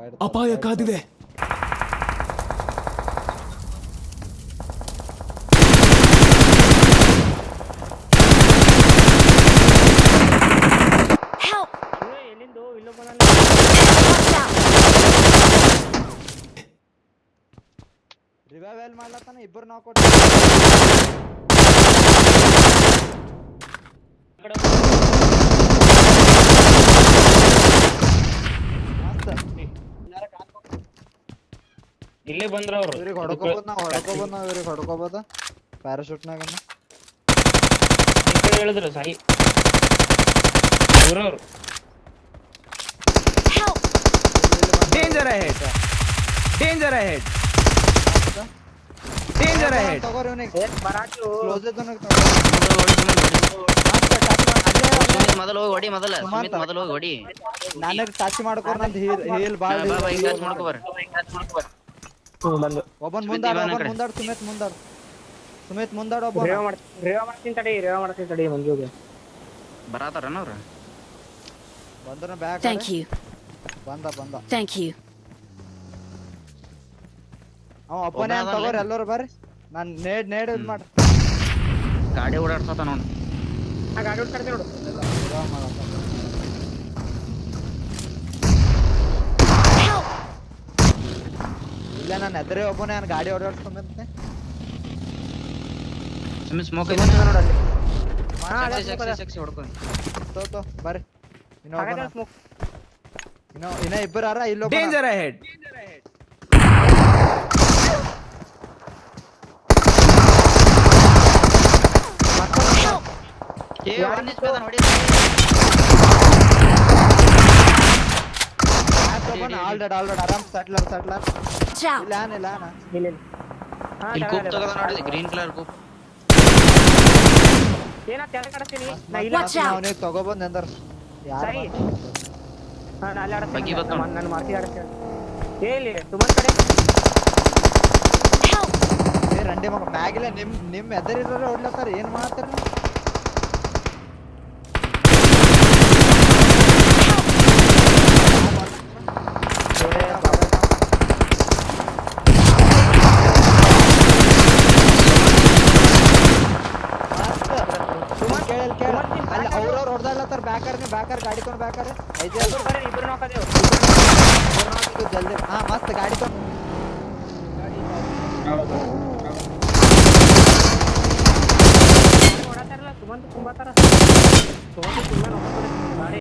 Fire ಅಪಾಯ ಕಾದಿದೆ Help! ಎಲ್ಲಿಂದು ಇಲ್ಲೋ ಬಂದ Watch out! ರಿವೈವ್ ಎಲ್ ಮಾಡ್ಲತ್ತಾನ ಇಬ್ಬರು ನಾಕ್ ಔಟ್ ಇಲ್ಲೇ ಬಂದ್ರ ಅವ್ರು. ಇವ್ರಿಗೆ ಹೊಡ್ಕೋಬೋದು ನಾವು ಹೊಡ್ಕೋಬೋದು ನಾವು ಇವ್ರಿಗೆ ಹೊಡ್ಕೋಬೋದು. ಪ್ಯಾರಾಶೂಟ್ನಾಗ ಈ ಕಡೆ ಹೇಳಿದ್ರು Sai. ಇವ್ರವ್ರು danger Danger ahead! Danger ahead! Danger ahead! ತಗೋರಿ ಇವನಿಗೆ. ಕ್ಲೋಸ್ ಇದ್ದವನಿಗೆ ಸುಮಿತ್ ಮೊದಲು ಹೋಗಿ ಹೊಡಿ ಮೊದಲ. ಸುಮಿತ್ ಮೊದಲು ಹೋಗಿ ಹೊಡಿ. ನನಗೆ ಟಚ್ ಮಾಡ್ಕೊ ನಂದು ಹೀಲ್ ಬಾಳ ಬಾಳ್ ಬಾ ಬಾ ಟಚ್ ಬಂದು. ಒಬ್ಬನ್ ಸುಮಿತ್ ಮುಂದಾಡ ಇವನ ಒಬ್ಬನ್ ಕಡೆ. ಮುಂದಾಡ ಸುಮಿತ್ ಮುಂದಾಡ. ಸುಮಿತ್ ಮುಂದಾಡ ಒಬ್ಬ ರೇವ ಮಾಡ್ ರೇವ ಮಾಡ್ತೀನಿ ತಡಿ ರೇವ ಮಾಡ್ತೀನಿ ತಡಿ ಮಂಜುಗೆ. ಬರಾತಾರನ ಅವ್ರ? ಬಂದ್ರ ಬ್ಯಾಕ್ Thank you. ಬಂದ ಬಂದ. Thank you. ಅವ ಒಬ್ಬನೇ ಅಂತ ಒಬ್ಬ ತಗೋರಿ ಅದಲ್ಲ? ಎಲ್ಲರೂ ಬರ್ರಿ. ನಾನ್ ನೇಡ್ ನೇಡ್ ಇದ್ ಮಾಡ. ಗಾಡಿ ಓಡಾಡ್ಸತ್ತ ನೋಡ್. ಆ ಗಾಡಿ ಹೊಡ್ತಾಡ್ತೀನಿ ನೋಡು. ಇಲ್ಲ ನಾನು ಎದುರೇ ಒಬ್ಬನೇ ನಾನು ಗಾಡಿ ಓಡಾಡ್ಸ್ಕೊಂಬಂತೆ ಸುಮಿತ್ ಸ್ಮೋಕ್ ನೋಡು ಅಲ್ಲಿ ಹೊಡ್ಕೊ ತೋ ತೋ ಬರ್ರಿ ಇನ್ನೊಬ್ಬ ಹಾಗಾದ್ರೆ ಸ್ಮೋಕ್ ಇನ್ನೊ ಇನ್ನ ಇಬ್ಬರು ಅರ ಇಲ್ಲೊಬ್ಬ Danger ahead! Help! ಏ ಒಂದ್ ನಿಮಿಷ ಬೇಡ ಹೊಡಿ ಆಲ್ ಡೆಡ್ ಆಲ್ ಡೆಡ್ ಆರಾಮ್ ಸಟ್ಲರ್ ಸಟ್ಲರ್ Watch out! ಇಲ್ಲ ಏನಿಲ್ಲ ಅಣ್ಣ ಇಲ್ಲ ಇಲ್ಲ ಹಾ ಇಲ್ಲಿ ಕೂಪ್ ತಗದ ನೋಡಿ ಗ್ರೀನ್ ಕಲರ್ ಕೂಪ್ ಏನ ಕೆಳಗೆ ಆಡ್ತೀನಿ ನಾ ಇಲ್ಲ Watch out. ಅವನಿಗೆ ತಗೋಬೋದು ಎಂದರ್ ಯಾರು ಸರಿ. ಹಾ ನಾ ಅಲ್ಲಿ ಬಗ್ಗಿ ಆಡ್ತೀನಿ ಬತ್ತು. ನಾನು ಮಾರ್ತಿ ಆಡ್ತೀನಿ ಏ ಇಲ್ಲಿ ಸುಮನ್ ಕಡೆ Help! ಏ ರಂಡಿ ಮಗ ಮ್ಯಾಗಿಲ್ಲ ನಿಮ್ ನಿಮ್ ಎದರಿರೋರು ಹೊಡ್ಲತ್ತಾರ ಏನ್ ಮಾಡತ್ತಾರ ಅಲ್ಲಿ ಅವ್ರವ್ರು ಹೊಡ್ದಾಡ್ಲತ್ತಾರ ಬ್ಯಾಕರ್ ನೀವು ಬ್ಯಾಕರ್ ಗಾಡಿ ತೊಗೊಂಡು ಬ್ಯಾಕರ್ ಐದು ಇಬ್ರು ಬರ್ರಿ ಇಬ್ರು ನೋಕದೇವ್ ಜಲ್ದಿ ಹಾ ಮಸ್ತ್ ಗಾಡಿ ತೊಗೊಂಡು ಓಡಾತಾರಲ್ಲ ಸುಮಂತ್ ತುಂಬಾತಾರ ಸುಮಂತ್